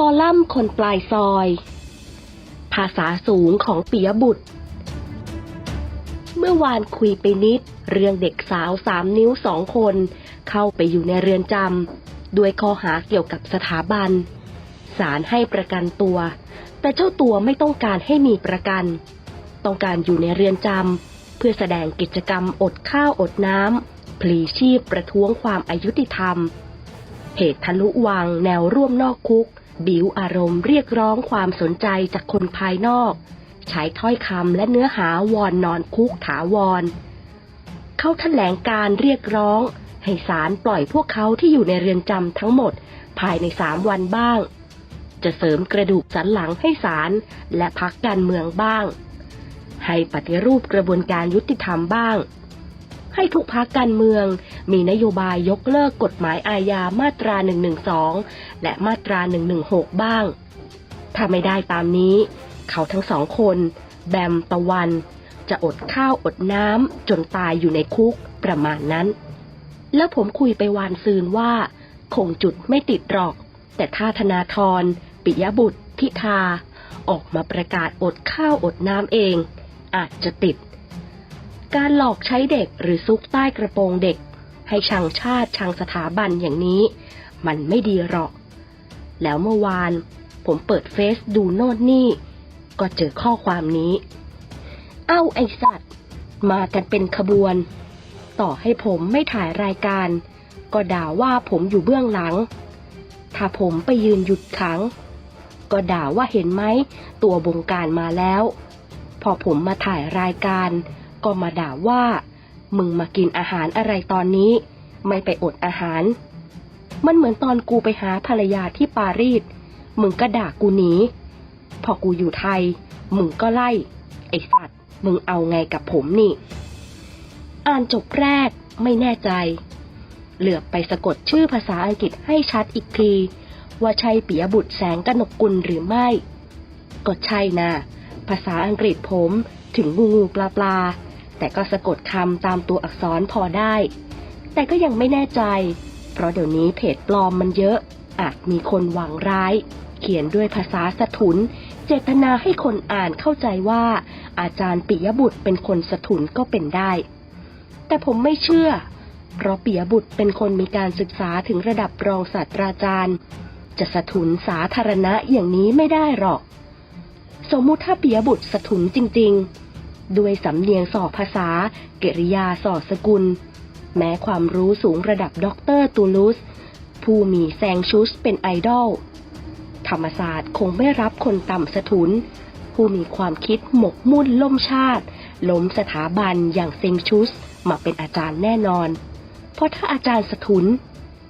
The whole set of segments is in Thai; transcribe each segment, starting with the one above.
คอลัมน์คนปลายซอย ภาษาสูงของปิยบุตร เมื่อวานคุยไปนิด เรื่องเด็กสาวสามนิ้วสองคน เข้าไปอยู่ในเรือนจำด้วยข้อหาเกี่ยวกับสถาบันศาลให้ประกันตัว แต่เจ้าตัวไม่ต้องการให้มีประกัน ต้องการอยู่ในเรือนจำเพื่อแสดงกิจกรรมอดข้าวอดน้ำพลีชีพประท้วงความอายุติธรรมเพจทะลุวังแนวร่วมนอกคุก บิวอารมณ์เรียกร้องความสนใจจากคนภายนอก ใช้ถ้อยคำและเนื้อหาวอนนอนคุกถาวร เขาแถลงการเรียกร้อง ให้ศาลปล่อยพวกเขาที่อยู่ในเรือนจำทั้งหมดภายในสามวันบ้าง จะเสริมกระดูกสันหลังให้ศาลและพักการเมืองบ้าง ให้ปฏิรูปกระบวนการยุติธรรมบ้าง ให้ทุกพักการเมือง มีนโยบายยกเลิกกฎหมายอาญามาตรา 112 และมาตรา 116 บ้าง ถ้าไม่ได้ตามนี้ เขาทั้งสองคน แบมตะวัน จะอดข้าวอดน้ำจนตายอยู่ในคุกประมาณนั้น แล้วผมคุยไปวานซืนว่า คงจุดไม่ติดหรอก แต่ถ้าธนาธรปิยบุตรพิธาออกมาประกาศอดข้าวอดน้ำเอง อาจจะติด การหลอกใช้เด็กหรือซุกใต้กระโปรงเด็ก ให้ชังชาติชังสถาบันอย่างนี้ มันไม่ดีหรอก แล้วเมื่อวานผมเปิดเฟซดูโน่นนี่ ก็เจอข้อความนี้ เอ้าไอสัตว์ มากันเป็นขบวน ต่อให้ผมไม่ถ่ายรายการ ก็ด่าว่าผมอยู่เบื้องหลัง ถ้าผมไปยืนหยุดขัง ก็ด่าว่าเห็นไหมตัวบงการมาแล้ว พอผมมาถ่ายรายการ ก็มาด่าว่า มึงมากินอาหารอะไรตอนนี้ ไม่ไปอดอาหาร มันเหมือนตอนกูไปหาภรรยาที่ปารีส มึงก็ด่ากูหนี พอกูอยู่ไทย มึงก็ไล่ ไอสัตว์ มึงเอาไงกับผมนี่ อ่านจบแรกไม่แน่ใจ เหลือบไปสะกดชื่อภาษาอังกฤษให้ชัดอีกที ว่าใช่ปิยบุตรแสงกนกกุลหรือไม่ ก็ใช่นะ ภาษาอังกฤษผมถึงงูงูปลาปลา แต่ก็สะกดคำตามตัวอักษรพอได้ แต่ก็ยังไม่แน่ใจ เพราะเดี๋ยวนี้เพจปลอมมันเยอะ อาจมีคนหวังร้าย เขียนด้วยภาษาสะทุน เจตนาให้คนอ่านเข้าใจว่า อาจารย์ปิยบุตรเป็นคนสะทุนก็เป็นได้ แต่ผมไม่เชื่อ เพราะปิยบุตรเป็นคนมีการศึกษาถึงระดับรองศาสตราจารย์ จะสะทุนสาธารณะอย่างนี้ไม่ได้หรอก สมมุติถ้าปิยบุตรสะทุนจริง ๆ ด้วยสำเนียงสอบภาษา เกริยาสอดสกุล แม้ความรู้สูงระดับด็อกเตอร์ตูลูส ผู้มีแซงชุสเป็นไอดอล ธรรมศาสตร์คงไม่รับคนต่ำสะทุน ผู้มีความคิดหมกมุ่นล่มชาติ ล้มสถาบันอย่างเซงชุสมาเป็นอาจารย์แน่นอน เพราะถ้าอาจารย์สะทุน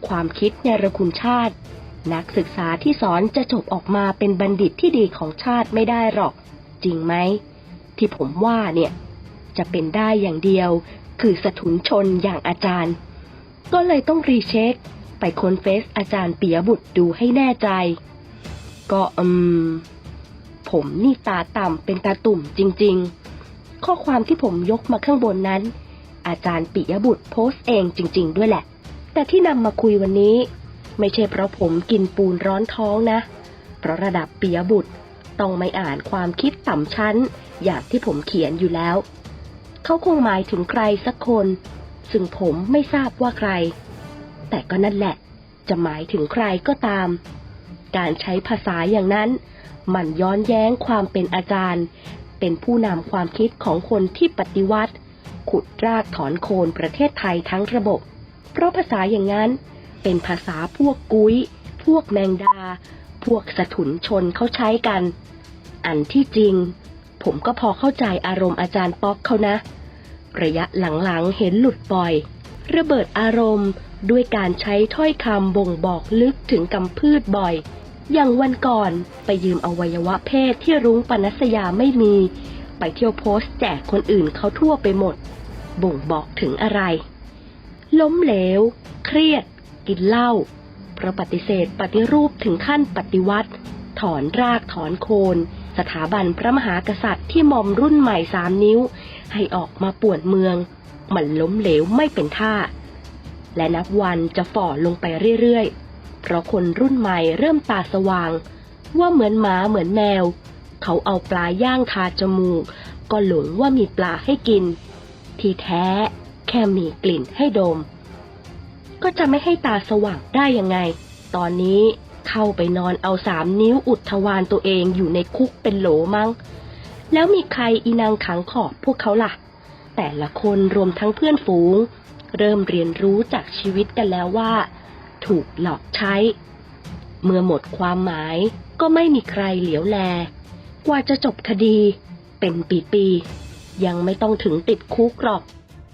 ความคิดในระคุณชาติ นักศึกษาที่สอนจะจบออกมาเป็นบัณฑิตที่ดีของชาติไม่ได้หรอก จริงไหม ที่ผมว่าเนี่ย จะเป็นได้อย่างเดียว คือสะทุนชนอย่างอาจารย์ ก็เลยต้องรีเช็ค ไปค้นเฟซอาจารย์ปิยบุตรดูให้แน่ใจ ก็อืม ผมนี่ตาต่ำเป็นตาตุ่มจริง ๆ ข้อความที่ผมยกมาข้างบนนั้น อาจารย์ปิยบุตรโพสต์เองจริง ๆ ด้วยแหละ แต่ที่นำมาคุยวันนี้ ไม่ใช่เพราะผมกินปูนร้อนท้องนะ เพราะระดับปิยบุตร ต้องไม่อ่านความคิดต่ำชั้น อย่างที่ผมเขียนอยู่แล้ว เขาคงหมายถึงใครสักคน ซึ่งผมไม่ทราบว่าใคร แต่ก็นั่นแหละ จะหมายถึงใครก็ตาม การใช้ภาษาอย่างนั้น มันย้อนแย้งความเป็นอาจารย์ เป็นผู้นำความคิดของคนที่ปฏิวัติ ขุดรากถอนโคนประเทศไทยทั้งระบบ เพราะภาษาอย่างนั้น เป็นภาษาพวกกุ้ย พวกแมงดาพวกสถุนชนเขาใช้กัน อันที่จริง ผมก็พอเข้าใจอารมณ์อาจารย์ป๊อกเขานะ ระยะหลังๆเห็นหลุดบ่อย ระเบิดอารมณ์ด้วยการใช้ถ้อยคำบ่งบอกลึกถึงกำพืชบ่อย อย่างวันก่อนไปยืมอวัยวะเพศที่รุ้งปนัสยาไม่มี ไปเที่ยวโพสต์แจกคนอื่นเขาทั่วไปหมด บ่งบอกถึงอะไร ล้มเหลว เครียด กินเหล้าเพราะปฏิเสธปฏิรูปถึงขั้นปฏิวัติ ถอนรากถอนโคน สถาบันพระมหากษัตริย์ที่มอมรุ่นใหม่สามนิ้ว ให้ออกมาป่วนเมือง มันล้มเหลวไม่เป็นท่า และนับวันจะฝ่อลงไปเรื่อยๆ เพราะคนรุ่นใหม่เริ่มตาสว่าง ว่าเหมือนหมาเหมือนแมว เขาเอาปลาย่างทาจมูก ก็หลงว่ามีปลาให้กิน ที่แท้แค่มีกลิ่นให้ดม ก็จะไม่ให้ตาสว่างได้ยังไง ตอนนี้ เข้าไปนอนเอาสามนิ้วอุดทวารตัวเองอยู่ในคุกเป็นโหลมั้ง แล้วมีใครอีนางขังขอบพวกเขาล่ะ แต่ละคนรวมทั้งเพื่อนฝูง เริ่มเรียนรู้จากชีวิตกันแล้วว่า ถูกหลอกใช้ เมื่อหมดความหมายก็ไม่มีใครเหลียวแล กว่าจะจบคดีเป็นปีๆยังไม่ต้องถึงติดคุกหรอก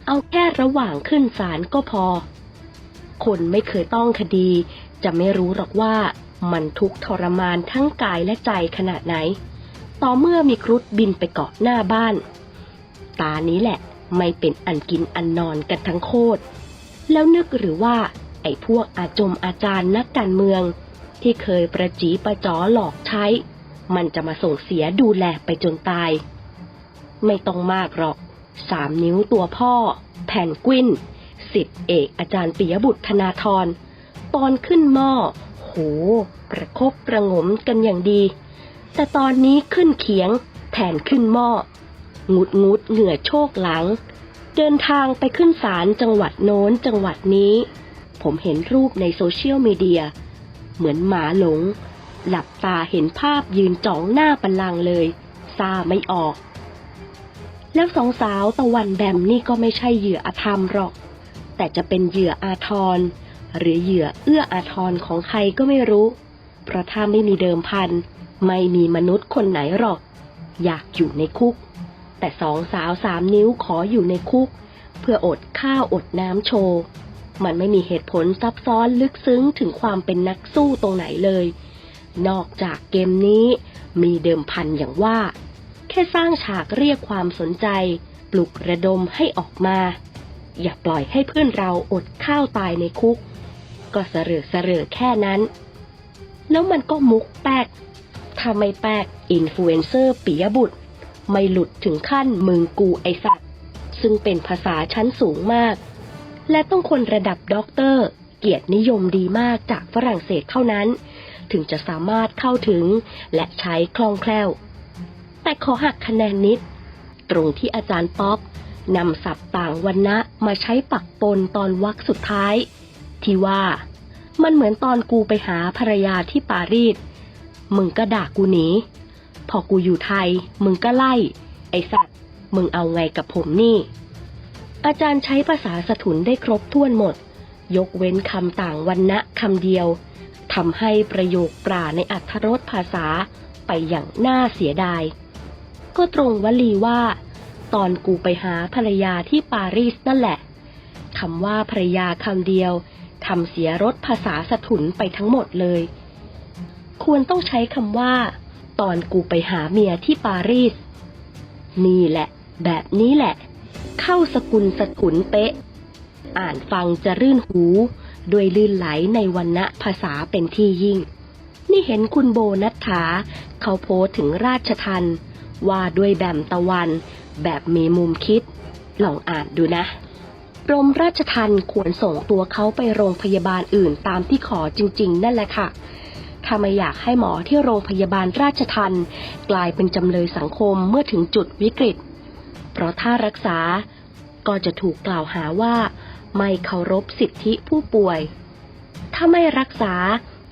เอาแค่ระหว่างขึ้นศาลก็พอคนไม่เคยต้องคดี จะไม่รู้หรอกว่า มันทุกทรมานทั้งกายและใจขนาดไหน ต่อเมื่อมีครุฑบินไปเกาะหน้าบ้าน ตานี้แหละไม่เป็นอันกินอันนอนกันทั้งโคตร แล้วนึกหรือว่า ไอ้พวกอาจมอาจารย์นักการเมือง ที่เคยประจีประจอหลอกใช้ มันจะมาส่งเสียดูแลไปจนตาย ไม่ต้องมากหรอก สามนิ้วตัวพ่อ แผ่นกวินสิทธิเอกอาจารย์ปิยบุตรธนาธรตอนขึ้นหม้อ โห ประคบประงมกันอย่างดี แต่ตอนนี้ขึ้นเขียง แทนขึ้นหม้องุดงุดเหงื่อโชกหลัง เดินทางไปขึ้นศาลจังหวัดโน้นจังหวัดนี้ ผมเห็นรูปในโซเชียลมีเดีย เหมือนหมาหลง หลับตาเห็นภาพยืนจ้องหน้าบัลลังเลยซาไม่ออก แล้วสองสาวตะวันแบมนี่ก็ไม่ใช่เหยื่ออาธรรมหรอก แต่จะเป็นเหยื่ออาทร หรือเหยื่อเอื้ออาทรของใครก็ไม่รู้ เพราะถ้าไม่มีเดิมพัน ไม่มีมนุษย์คนไหนหรอก อยากอยู่ในคุก แต่สองสาวสามนิ้วขออยู่ในคุก เพื่ออดข้าวอดน้ำโชว์ มันไม่มีเหตุผลซับซ้อนลึกซึ้งถึงความเป็นนักสู้ตรงไหนเลย นอกจากเกมนี้มีเดิมพันอย่างว่า แค่สร้างฉากเรียกความสนใจ ปลุกระดมให้ออกมา อย่าปล่อยให้เพื่อนเราอดข้าวตายในคุก ก็เสรอเสรอแค่นั้น แล้วมันก็มุกแป๊กถ้าไม่แป๊กอินฟลูเอนเซอร์ปิยบุตร ไม่หลุดถึงขั้นมึงกูไอสัตว์ ซึ่งเป็นภาษาชั้นสูงมาก และต้องคนระดับด็อกเตอร์ เกียรตินิยมดีมากจากฝรั่งเศสเท่านั้น ถึงจะสามารถเข้าถึงและใช้คล่องแคล่ว แต่ขอหักคะแนนนิด ตรงที่อาจารย์ป๊อกนำศัพท์ต่างวันนะมาใช้ปักปนตอนวรรคสุดท้าย ที่ว่า มันเหมือนตอนกูไปหาภรรยาที่ปารีส มึงก็ด่ากูหนี พอกูอยู่ไทย มึงก็ไล่ ไอสัตว์ มึงเอาไงกับผมนี่ อาจารย์ใช้ภาษาสถุนได้ครบถ้วนหมด ยกเว้นคำต่างวันนะคำเดียวทำให้ประโยคปราในอัธรสภาษาไปอย่างน่าเสียดาย ก็ตรงวลีว่า ตอนกูไปหาภรรยาที่ปารีสนั่นแหละคำว่าภรรยาคำเดียว ทำเสียรสภาษาสถุนไปทั้งหมดเลย ควรต้องใช้คำว่า ตอนกูไปหาเมียที่ปารีส นี่แหละ แบบนี้แหละ เข้าสกุลสกุลเป๊ะ อ่านฟังจะรื่นหูด้วยลื่นไหลในวันณะภาษาเป็นที่ยิ่ง นี่เห็นคุณโบนัฐาเขาโพสถึงราชทันว่าด้วยแบมตะวัน แบบมีมุมคิด ลองอ่านดูนะ กรมราชทันควรส่งตัวเขาไปโรงพยาบาลอื่นตามที่ขอจริง ๆ นั่นแหละค่ะ ถ้าไม่อยากให้หมอที่โรงพยาบาลราชทันกลายเป็นจำเลยสังคมเมื่อถึงจุดวิกฤต เพราะถ้ารักษาก็จะถูกกล่าวหาว่า ไม่เคารพสิทธิผู้ป่วย ถ้าไม่รักษา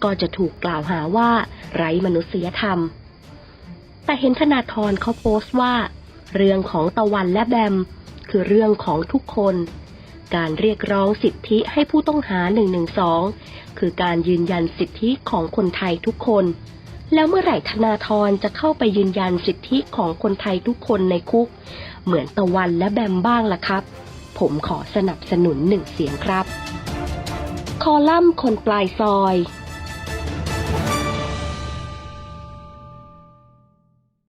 ก็จะถูกกล่าวหาว่า ไร้มนุษยธรรม แต่เห็นธนาธรเขาโพสต์ว่า เรื่องของตะวันและแบม คือเรื่องของทุกคน การเรียกร้องสิทธิให้ผู้ต้องหา 112 คือการยืนยันสิทธิของคนไทยทุกคน แล้วเมื่อไหร่ธนาธรจะเข้าไปยืนยันสิทธิของคนไทยทุกคนในคุก เหมือนตะวันและแบมบ้างล่ะครับ ผมขอสนับสนุนหนึ่งเสียงครับ คอลัมน์คนปลายซอย